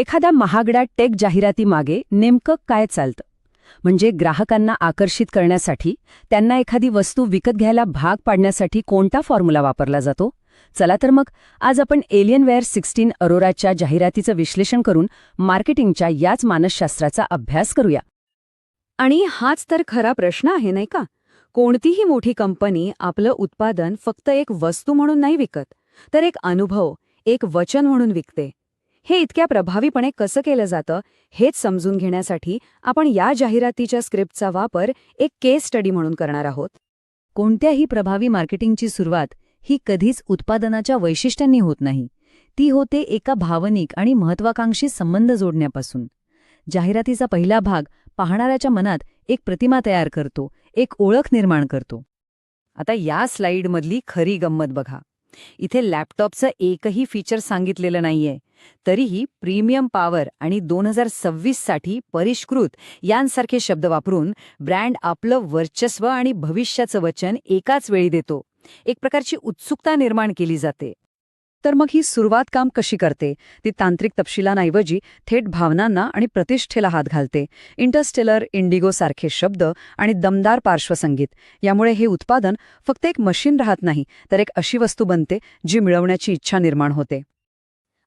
एखाद्या महागड्या टेक जाहिरातीमागे नेमकं काय चालतं? म्हणजे ग्राहकांना आकर्षित करण्यासाठी त्यांना एखादी वस्तू विकत घ्यायला भाग पाडण्यासाठी कोणता फॉर्म्युला वापरला जातो? चला तर मग आज आपण एलियनवेअर सिक्स्टीन अरोराच्या जाहिरातीचं विश्लेषण करून मार्केटिंगच्या याच मानसशास्त्राचा अभ्यास करूया. आणि हाच तर खरा प्रश्न आहे नाही का? कोणतीही मोठी कंपनी आपलं उत्पादन फक्त एक वस्तू म्हणून नाही विकत तर एक अनुभव एक वचन म्हणून विकते. हे इतक्या प्रभावीपणे कसं केलं जातं हेच समजून घेण्यासाठी आपण या जाहिरातीच्या स्क्रिप्टचा वापर एक केस स्टडी म्हणून करणार आहोत. कोणत्याही प्रभावी मार्केटिंगची सुरुवात ही कधीच उत्पादनाच्या वैशिष्ट्यांनी होत नाही. ती होते एका भावनिक आणि महत्वाकांक्षी संबंध जोडण्यापासून. जाहिरातीचा पहिला भाग पाहणाऱ्याच्या मनात एक प्रतिमा तयार करतो एक ओळख निर्माण करतो. आता या स्लाईडमधली खरी गंमत बघा. इथे लॅपटॉपचं एकही फीचर सांगितलेलं नाहीये. तरीही प्रीमियम पॉवर आणि दोन हजार सव्वीससाठी परिष्कृत यांसारखे शब्द वापरून ब्रँड आपलं वर्चस्व आणि भविष्याचं वचन एकाच वेळी देतो. एक प्रकारची उत्सुकता निर्माण केली जाते. तर मग ही सुरुवात काम कशी करते? ती तांत्रिक तपशिलांऐवजी थेट भावनांना आणि प्रतिष्ठेला हात घालते. इंटरस्टेलर इंडिगो सारखे शब्द आणि दमदार पार्श्वसंगीत. यामुळे हे उत्पादन फक्त एक मशीन राहत नाही तर एक अशी वस्तू बनते जी मिळवण्याची इच्छा निर्माण होते.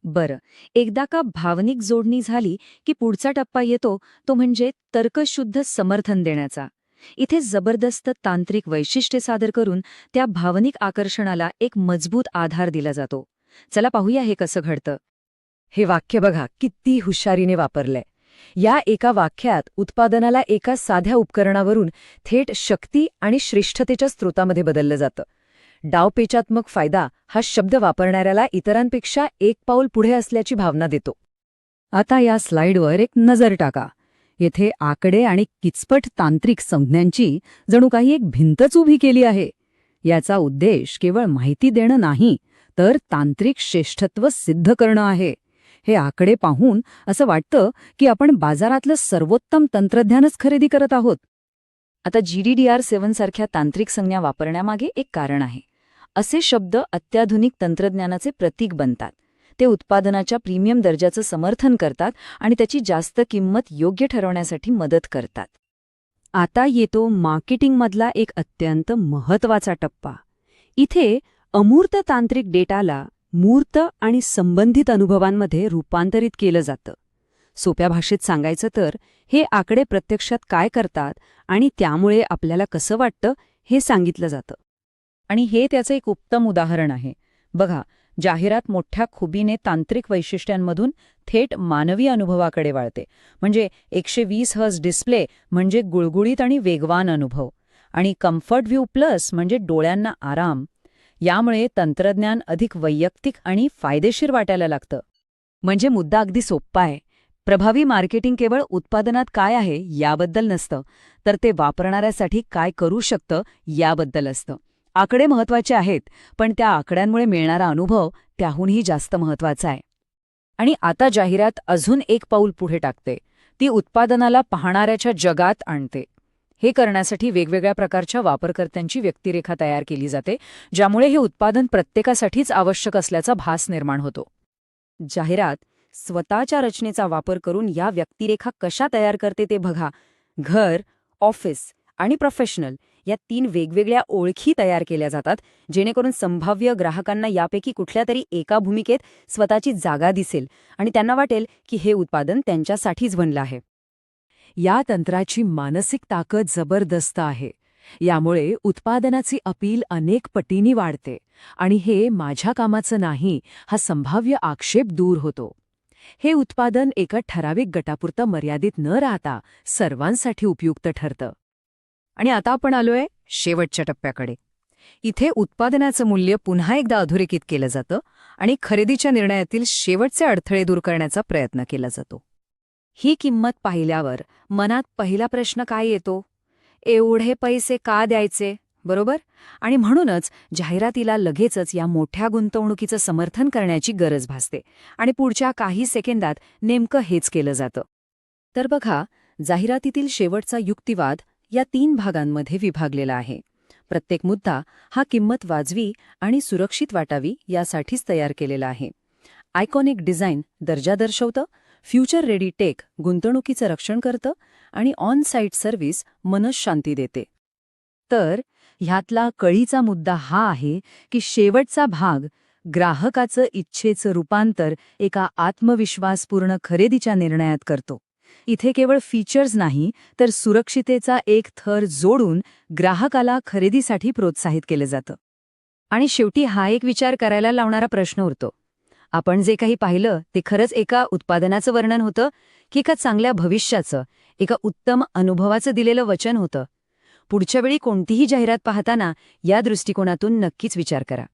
बरं. एकदा का भावनिक जोडणी झाली की पुढचा टप्पा येतो तो म्हणजे तर्कशुद्ध समर्थन देण्याचा. इथे जबरदस्त तांत्रिक वैशिष्ट्ये सादर करून त्या भावनिक आकर्षणाला एक मजबूत आधार दिला जातो. चला पाहूया हे कसं घडतं. हे वाक्य बघा किती हुशारीने वापरलंय. या एका वाक्यात उत्पादनाला एका साध्या उपकरणावरून थेट शक्ती आणि श्रेष्ठतेच्या स्रोतामध्ये बदललं जातं. डावपेचात्मक फायदा हा शब्द वापरणाऱ्याला इतरांपेक्षा एक पाऊल पुढे असल्याची भावना देतो. आता या स्लाइडवर एक नजर टाका. येथे आकडे आणि किचपट तांत्रिक संज्ञांची जणू काही एक भिंतच उभी केली आहे. याचा उद्देश केवळ माहिती देणं नाही तर तांत्रिक श्रेष्ठत्व सिद्ध करणं आहे. हे आकडे पाहून असं वाटतं की आपण बाजारातलं सर्वोत्तम तंत्रज्ञानच खरेदी करत आहोत. आता G D D R seven सारख्या तांत्रिक संज्ञा वापरण्यामागे एक कारण आहे. असे शब्द अत्याधुनिक तंत्रज्ञानाचे प्रतीक बनतात. ते उत्पादनाच्या प्रीमियम दर्जाचं समर्थन करतात आणि त्याची जास्त किंमत योग्य ठरवण्यासाठी मदत करतात. आता येतो मार्केटिंगमधला एक अत्यंत महत्त्वाचा टप्पा. इथे अमूर्त तांत्रिक डेटाला मूर्त आणि संबंधित अनुभवांमध्ये रूपांतरित केलं जातं. सोप्या भाषेत सांगायचं तर हे आकडे प्रत्यक्षात काय करतात आणि त्यामुळे आपल्याला कसं वाटतं हे सांगितलं जातं. आणि हे त्याचं एक उत्तम उदाहरण आहे. बघा जाहिरात मोठ्या खुबीने तांत्रिक वैशिष्ट्यांमधून थेट मानवी अनुभवाकडे वाळते. म्हणजे एकशे वीस हर्स डिस्प्ले म्हणजे गुळगुळीत आणि वेगवान अनुभव. आणि कम्फर्ट व्ह्यू प्लस म्हणजे डोळ्यांना आराम. यामुळे तंत्रज्ञान अधिक वैयक्तिक आणि फायदेशीर वाटायला लागतं. म्हणजे मुद्दा अगदी सोप्पा आहे. प्रभावी मार्केटिंग केवळ उत्पादनात काय आहे याबद्दल नसतं. तर ते वापरणाऱ्यासाठी काय करू शकतं याबद्दल असतं. आकडे महत्त्वाचे आहेत पण त्या आकड्यांमुळे मिळणारा अनुभव त्याहूनही जास्त महत्त्वाचा आहे. आणि आता जाहिरात अजून एक पाऊल पुढे टाकते. ती उत्पादनाला पाहणाऱ्याच्या जगात आणते. हे करण्यासाठी वेगवेगळ्या प्रकारच्या वापरकर्त्यांची व्यक्तिरेखा तयार केली जाते ज्यामुळे हे उत्पादन प्रत्येकासाठीच आवश्यक असल्याचा भास निर्माण होतो. जाहिरात स्वतःच्या रचनेचा वापर करून या व्यक्तिरेखा कशा तयार करते ते बघा. घर ऑफिस आणि प्रोफेशनल या तीन वेगवेगळ्या ओळखी तयार केल्या जातात जेणेकरून संभाव्य ग्राहकांना यापैकी कुठल्या तरी एका भूमिकेत स्वतःची जागा दिसेल आणि त्यांना वाटेल की हे उत्पादन त्यांच्यासाठीच बनलं आहे. या तंत्राची मानसिक ताकद जबरदस्त आहे. यामुळे उत्पादनाची अपील अनेक पटींनी वाढते आणि हे माझ्या कामाचं नाही हा संभाव्य आक्षेप दूर होतो. हे उत्पादन एका ठराविक गटापुरतं मर्यादित न राहता सर्वांसाठी उपयुक्त ठरतं. आणि आता आपण आलोय शेवटच्या टप्प्याकडे. इथे उत्पादनाचं मूल्य पुन्हा एकदा अधोरेखित केलं जातं आणि खरेदीच्या निर्णयातील शेवटचे अडथळे दूर करण्याचा प्रयत्न केला जातो. ही किंमत पाहिल्यावर मनात पहिला प्रश्न काय येतो? एवढे पैसे का द्यायचे? बरोबर? आणि म्हणूनच जाहिरातीला लगेचच या मोठ्या गुंतवणुकीचं समर्थन करण्याची गरज भासते आणि पुढच्या काही सेकंदात नेमकं हेच केलं जातं. तर बघा जाहिरातीतील शेवटचा युक्तिवाद या तीन भागांमध्ये विभागलेला आहे. प्रत्येक मुद्दा हा किंमत वाजवी आणि सुरक्षित वाटावी यासाठीच तयार केलेला आहे. आयकॉनिक डिझाईन दर्जा दर्शवतं फ्युचर रेडी टेक गुंतवणुकीचं रक्षण करतं आणि ऑन साईट सर्व्हिस मनशांती देते. तर ह्यातला कळीचा मुद्दा हा आहे की शेवटचा भाग ग्राहकाचं इच्छेचं रूपांतर एका आत्मविश्वासपूर्ण खरेदीच्या निर्णयात करतो. इथे केवळ फीचर्स नाही तर सुरक्षितेचा एक थर जोडून ग्राहकाला खरेदीसाठी प्रोत्साहित केलं जातं. आणि शेवटी हा एक विचार करायला लावणारा प्रश्न उरतो. आपण जे काही पाहिलं ते खरंच एका उत्पादनाचं वर्णन होतं की एका चांगल्या भविष्याचं एका उत्तम अनुभवाचं दिलेलं वचन होतं. पुढच्या वेळी कोणतीही जाहिरात पाहताना या दृष्टिकोनातून नक्कीच विचार करा.